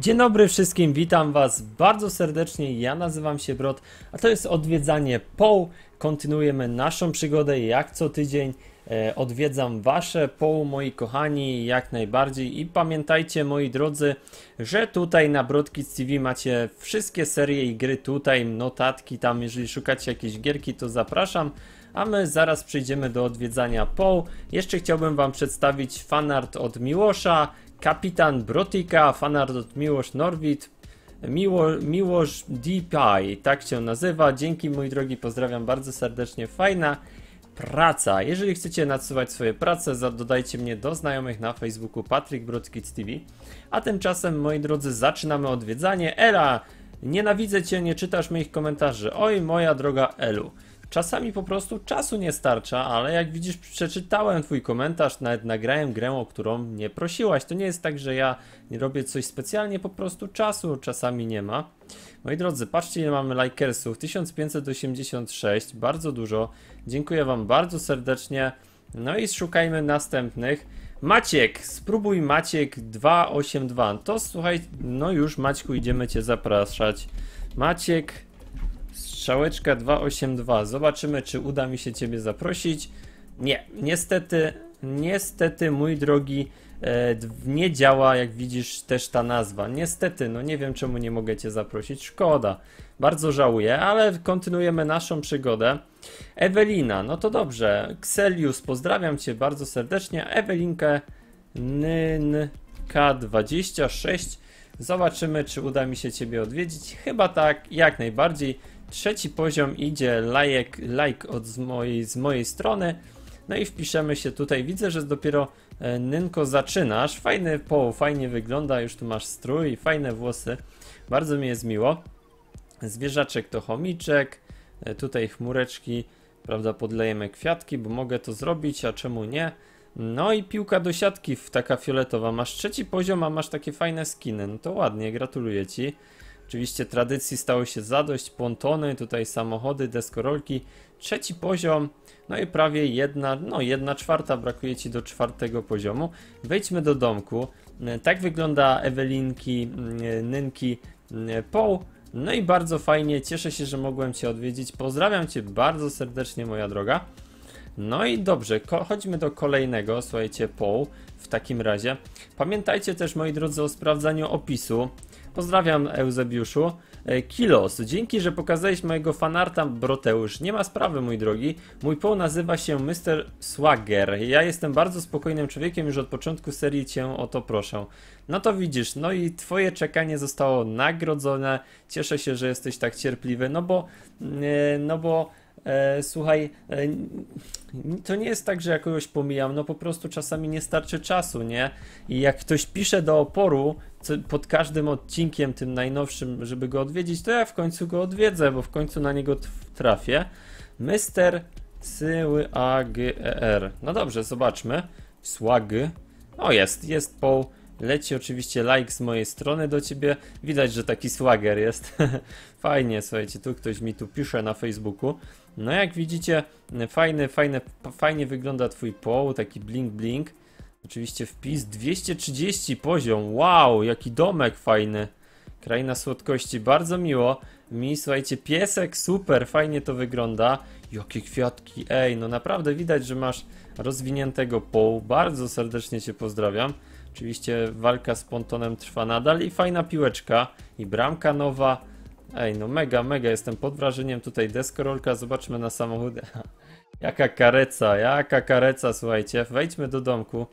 Dzień dobry wszystkim, witam was bardzo serdecznie, ja nazywam się Brod, a to jest odwiedzanie POł. Kontynuujemy naszą przygodę jak co tydzień. E, odwiedzam wasze POł, moi kochani, jak najbardziej. I pamiętajcie, moi drodzy, że tutaj na Broadkids TV macie wszystkie serie i gry tutaj, notatki tam, jeżeli szukacie jakiejś gierki, to zapraszam. A my zaraz przejdziemy do odwiedzania POł. Jeszcze chciałbym wam przedstawić fanart od Miłosza, Kapitan Brotika, fanart Miłosz Norwid, Miło, Miłosz DPI, tak się nazywa. Dzięki mój drogi, pozdrawiam bardzo serdecznie. Fajna praca. Jeżeli chcecie nadsuwać swoje prace, dodajcie mnie do znajomych na Facebooku Patryk Brodkic TV. A tymczasem, moi drodzy, zaczynamy odwiedzanie. Ela, nienawidzę cię, nie czytasz moich komentarzy. Oj, moja droga Elu. Czasami po prostu czasu nie starcza, ale jak widzisz, przeczytałem twój komentarz, nawet nagrałem grę, o którą nie prosiłaś. To nie jest tak, że ja nie robię coś specjalnie, po prostu czasu czasami nie ma. Moi drodzy, patrzcie ile mamy likersów, 1586, bardzo dużo. Dziękuję wam bardzo serdecznie. No i szukajmy następnych. Maciek, spróbuj Maciek 282. To słuchaj, no już Maćku idziemy cię zapraszać. Maciek Strzałeczka 282. Zobaczymy, czy uda mi się Ciebie zaprosić. Nie, niestety, niestety, mój drogi, e, nie działa, jak widzisz, też ta nazwa. Niestety, no nie wiem, czemu nie mogę Cię zaprosić. Szkoda. Bardzo żałuję, ale kontynuujemy naszą przygodę. Ewelina, no to dobrze. Xelius, pozdrawiam Cię bardzo serdecznie. Ewelinkę NK26. Zobaczymy, czy uda mi się Ciebie odwiedzić. Chyba tak, jak najbardziej. Trzeci poziom idzie like, like od z mojej, z mojej strony. No i wpiszemy się tutaj. Widzę, że dopiero e, Nynko zaczynasz. Fajny poł, fajnie wygląda. Już tu masz strój, fajne włosy. Bardzo mi jest miło. Zwierzaczek to chomiczek. E, tutaj chmureczki. Prawda, podlejemy kwiatki, bo mogę to zrobić, a czemu nie? No i piłka do siatki, taka fioletowa. Masz trzeci poziom, a masz takie fajne skiny. No to ładnie, gratuluję Ci. Oczywiście tradycji stało się zadość, pontony, tutaj samochody, deskorolki. Trzeci poziom, no i prawie jedna, no jedna czwarta, brakuje Ci do czwartego poziomu. Wejdźmy do domku. Tak wygląda Ewelinki, Nynki, Paul. No i bardzo fajnie, cieszę się, że mogłem Cię odwiedzić. Pozdrawiam Cię bardzo serdecznie, moja droga. No i dobrze, chodźmy do kolejnego, słuchajcie, Paul. W takim razie pamiętajcie też, moi drodzy, o sprawdzaniu opisu. Pozdrawiam Eusebiuszu. E, Kilos, dzięki, że pokazałeś mojego fanarta Broteusz. Nie ma sprawy, mój drogi. Mój poł nazywa się Mr. Swagger. Ja jestem bardzo spokojnym człowiekiem, już od początku serii cię o to proszę. No to widzisz, no i twoje czekanie zostało nagrodzone. Cieszę się, że jesteś tak cierpliwy, no bo, e, no bo E, słuchaj, e, to nie jest tak, że ja kogoś pomijam, no po prostu czasami nie starczy czasu, nie? I jak ktoś pisze do oporu co, pod każdym odcinkiem, tym najnowszym, żeby go odwiedzić, to ja w końcu go odwiedzę, bo w końcu na niego trafię. Mister C-A-G-E-R. No dobrze, zobaczmy. Swag. O, jest, jest Paul. Leci oczywiście like z mojej strony do ciebie. Widać, że taki swagger jest. Fajnie, słuchajcie, tu ktoś mi tu pisze na Facebooku. No jak widzicie, fajny, fajny, fajnie wygląda twój poł, taki blink blink. Oczywiście wpis 230 poziom. Wow, jaki domek fajny. Kraina słodkości, bardzo miło. Mi, słuchajcie, piesek, super, fajnie to wygląda. Jakie kwiatki, ej, no naprawdę widać, że masz rozwiniętego połu. Bardzo serdecznie cię pozdrawiam. Oczywiście walka z pontonem trwa nadal i fajna piłeczka i bramka nowa. Ej, no mega, mega, jestem pod wrażeniem tutaj deskorolka, zobaczmy na samochód. jaka kareca, jaka kareca, słuchajcie. Wejdźmy do domku.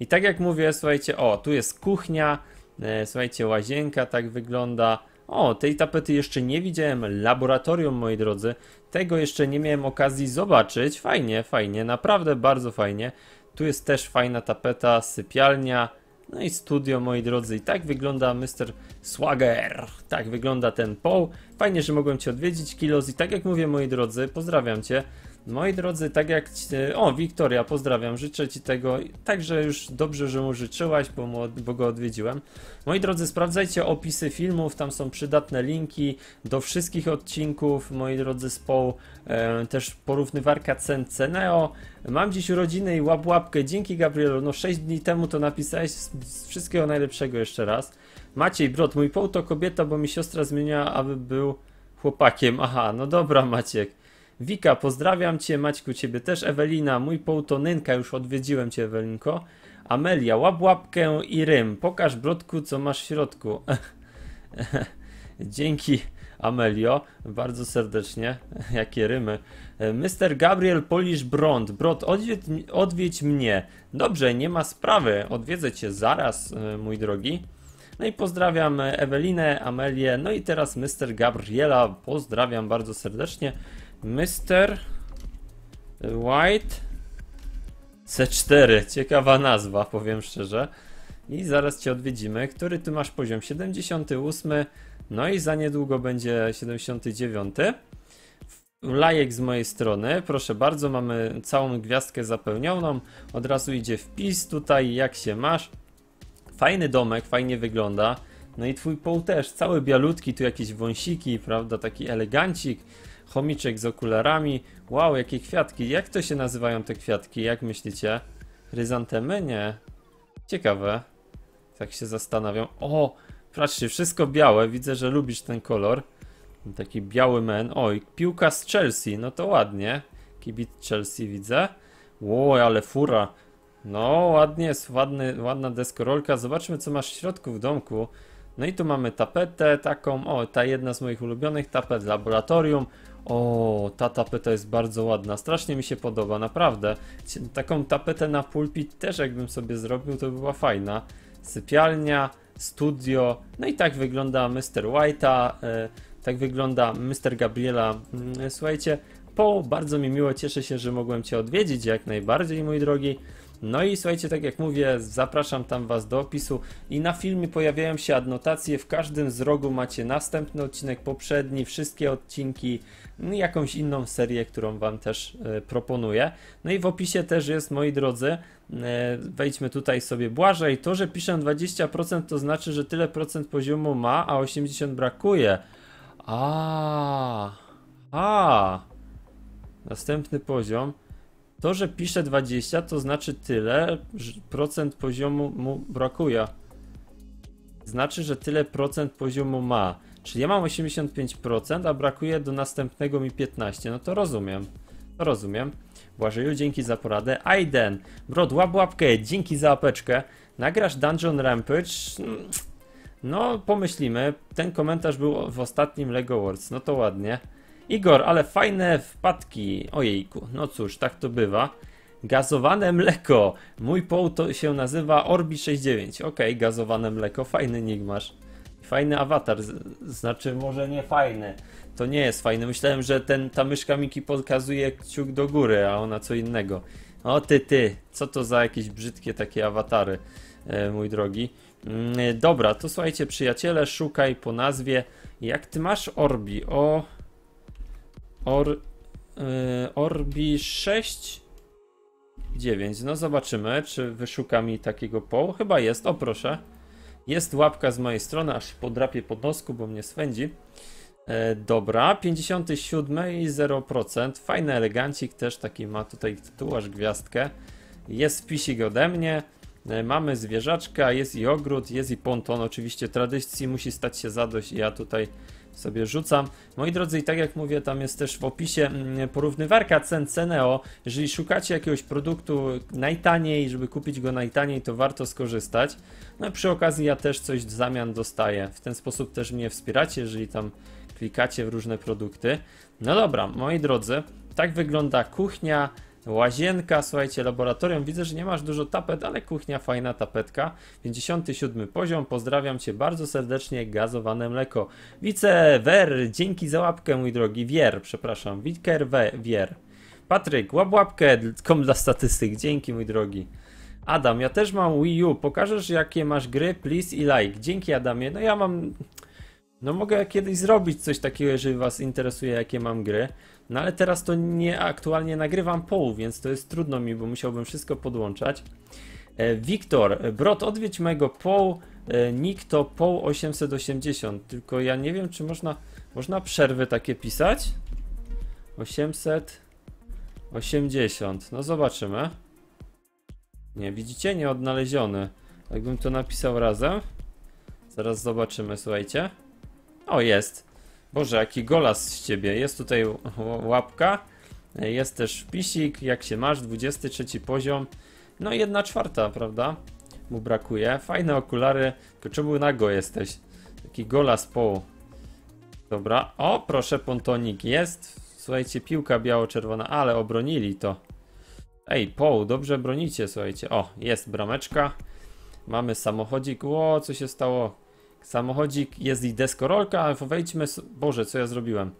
I tak jak mówię, słuchajcie, o, tu jest kuchnia, e, słuchajcie, łazienka, tak wygląda. O, tej tapety jeszcze nie widziałem. Laboratorium, moi drodzy. Tego jeszcze nie miałem okazji zobaczyć. Fajnie, fajnie, naprawdę bardzo fajnie. Tu jest też fajna tapeta, sypialnia. No i studio, moi drodzy, i tak wygląda Mr. Swagger. Tak wygląda ten Paul. Fajnie, że mogłem Cię odwiedzić, Kilos. I tak jak mówię, moi drodzy, pozdrawiam Cię. Moi drodzy, tak jak. O, Wiktoria, pozdrawiam, życzę Ci tego. Także już dobrze, że mu życzyłaś, bo, mu, bo go odwiedziłem. Moi drodzy, sprawdzajcie opisy filmów, tam są przydatne linki do wszystkich odcinków. Moi drodzy, z e, też porównywarka cen Ceneo. Mam dziś urodziny i łap łapkę. Dzięki Gabrielu. No 6 dni temu to napisałeś. Z- Wszystkiego najlepszego jeszcze raz. Maciej Brod, mój poł to kobieta, bo mi siostra zmieniła, aby był chłopakiem. Aha, no dobra Maciek. Wika, pozdrawiam Cię, Maćku, Ciebie też. Ewelina, mój poł to Nynka, już odwiedziłem Cię Ewelinko. Amelia, łap łapkę i rym. Pokaż Brodku, co masz w środku. Dzięki Amelio, bardzo serdecznie. Jakie rymy. Mr. Gabriel Polish Brond. Brod, odwiedź, odwiedź mnie. Dobrze, nie ma sprawy. Odwiedzę cię zaraz, e, mój drogi. No i pozdrawiam e, Ewelinę, Amelię, no i teraz Mr. Gabriela. Pozdrawiam bardzo serdecznie. Mr. White C4. Ciekawa nazwa, powiem szczerze. I zaraz cię odwiedzimy. Który ty masz poziom? 78. No i za niedługo będzie 79. Lajek z mojej strony, proszę bardzo, mamy całą gwiazdkę zapełnioną. Od razu idzie wpis tutaj, jak się masz. Fajny domek, fajnie wygląda. No i twój poł też, cały bialutki, tu jakieś wąsiki, prawda, taki elegancik. Chomiczek z okularami. Wow, jakie kwiatki. Jak to się nazywają te kwiatki? Jak myślicie? Chryzantemy? Nie. Ciekawe. Tak się zastanawiam. O, patrzcie, wszystko białe. Widzę, że lubisz ten kolor. Taki biały men. Oj, piłka z Chelsea. No to ładnie. Kibic Chelsea widzę. Ło, ale fura. No, ładnie jest, ładny, ładna deskorolka. Zobaczmy, co masz w środku w domku. No i tu mamy tapetę taką. O, ta jedna z moich ulubionych tapet, laboratorium. O, ta tapeta jest bardzo ładna. Strasznie mi się podoba, naprawdę. Taką tapetę na pulpit też jakbym sobie zrobił, to by była fajna. Sypialnia, studio. No i tak wygląda Mr. White'a. E, tak wygląda Mr. Gabriela. Mm, Słuchajcie, po bardzo mi miło, cieszę się, że mogłem Cię odwiedzić, jak najbardziej, mój drogi. No i słuchajcie, tak jak mówię, zapraszam tam Was do opisu i na filmie pojawiają się adnotacje. W każdym z rogu macie następny odcinek, poprzedni, wszystkie odcinki, no jakąś inną serię, którą Wam też e, proponuję. No i w opisie też jest, moi drodzy, e, wejdźmy tutaj sobie Błażej. To, że piszę 20% to znaczy, że tyle procent poziomu ma, a 80 brakuje. A, a. Następny poziom. To, że pisze 20, to znaczy tyle, że procent poziomu mu brakuje. Znaczy, że tyle procent poziomu ma. Czyli ja mam 85%, a brakuje do następnego mi 15. No to rozumiem. To rozumiem. Błażeju, dzięki za poradę. Aiden, Brod, łap łapkę, dzięki za apeczkę. Nagrasz Dungeon Rampage? Mm, No, pomyślimy. Ten komentarz był w ostatnim LEGO Wars. No to ładnie. Igor, ale fajne wpadki. Ojejku, no cóż, tak to bywa. Gazowane mleko. Mój poł to się nazywa Orbi69. Okej, gazowane mleko, fajny nick masz. Fajny awatar, znaczy może nie fajny. To nie jest fajne. Myślałem, że ten, ta myszka Miki pokazuje kciuk do góry, a ona co innego. O ty, ty, co to za jakieś brzydkie takie awatary, e, mój drogi. Mm, dobra, to słuchajcie, przyjaciele, szukaj po nazwie. Jak ty masz Orbi? O. Or. y, Orbi 6. 9. No zobaczymy, czy wyszuka mi takiego poł. Chyba jest, o proszę. Jest łapka z mojej strony, aż podrapię pod nosku, bo mnie swędzi. E, dobra, 57 i 0%. Fajny elegancik też taki ma tutaj tytułaż gwiazdkę. Jest wpisik ode mnie. E, Mamy zwierzaczka, jest i ogród, jest i ponton. Oczywiście tradycji musi stać się zadość i ja tutaj sobie rzucam. Moi drodzy, i tak jak mówię, tam jest też w opisie mm, porównywarka cen Ceneo. Jeżeli szukacie jakiegoś produktu najtaniej, żeby kupić go najtaniej, to warto skorzystać. No przy okazji ja też coś w zamian dostaję. W ten sposób też mnie wspieracie, jeżeli tam klikacie w różne produkty. No dobra, moi drodzy, tak wygląda kuchnia, łazienka, słuchajcie, laboratorium. Widzę, że nie masz dużo tapet, ale kuchnia fajna tapetka. 57 poziom, pozdrawiam Cię bardzo serdecznie, gazowane mleko. Wice Wer, dzięki za łapkę, mój drogi. Wier, przepraszam, Witker We- Wier. Patryk, łap łapkę, kom dla statystyk, dzięki mój drogi. Adam, ja też mam Wii U, pokażesz jakie masz gry, please i like. Dzięki Adamie, no ja mam... No mogę kiedyś zrobić coś takiego, jeżeli was interesuje, jakie mam gry. No ale teraz to nie aktualnie nagrywam poł, więc to jest trudno mi, bo musiałbym wszystko podłączać. E, Wiktor, Brot, odwiedź mojego poł. E, nick to poł 880. Tylko ja nie wiem, czy można, można przerwy takie pisać. 880. No zobaczymy. Nie, widzicie? Nieodnaleziony. Jakbym to napisał razem. Zaraz zobaczymy, słuchajcie. O, jest. Boże, jaki golas z ciebie. Jest tutaj łapka. Jest też wpisik, jak się masz, 23 poziom. No i jedna czwarta, prawda? Mu brakuje. Fajne okulary, tylko czemu nago jesteś? Taki golas poł. Dobra. O, proszę, pontonik jest. Słuchajcie, piłka biało-czerwona, ale obronili to. Ej, poł, dobrze bronicie, słuchajcie. O, jest brameczka. Mamy samochodzik. Ło, co się stało? Samochodzik, jest i deskorolka, ale wejdźmy. Boże, co ja zrobiłem?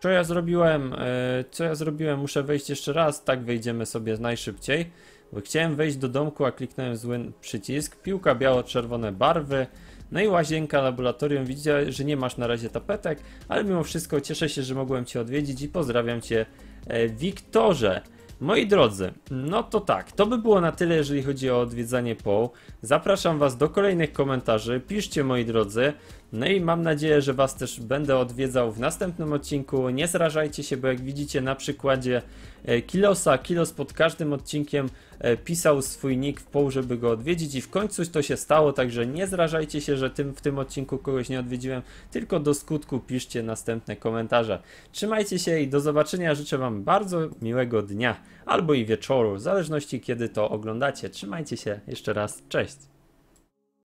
Co ja zrobiłem? E, co ja zrobiłem? Muszę wejść jeszcze raz. Tak wejdziemy sobie najszybciej. Bo chciałem wejść do domku, a kliknąłem zły przycisk. Piłka biało-czerwone barwy. No i łazienka, laboratorium. Widzicie, że nie masz na razie tapetek, ale mimo wszystko cieszę się, że mogłem Cię odwiedzić i pozdrawiam Cię, e, Wiktorze. Moi drodzy, no to tak, to by było na tyle, jeżeli chodzi o odwiedzanie poł. Zapraszam Was do kolejnych komentarzy, piszcie moi drodzy. No i mam nadzieję, że Was też będę odwiedzał w następnym odcinku. Nie zrażajcie się, bo jak widzicie na przykładzie e, Kilosa, Kilos pod każdym odcinkiem e, pisał swój nick w poł, żeby go odwiedzić i w końcu to się stało, także nie zrażajcie się, że tym, w tym odcinku kogoś nie odwiedziłem, tylko do skutku piszcie następne komentarze. Trzymajcie się i do zobaczenia. Życzę Wam bardzo miłego dnia albo i wieczoru, w zależności kiedy to oglądacie. Trzymajcie się jeszcze raz. Cześć.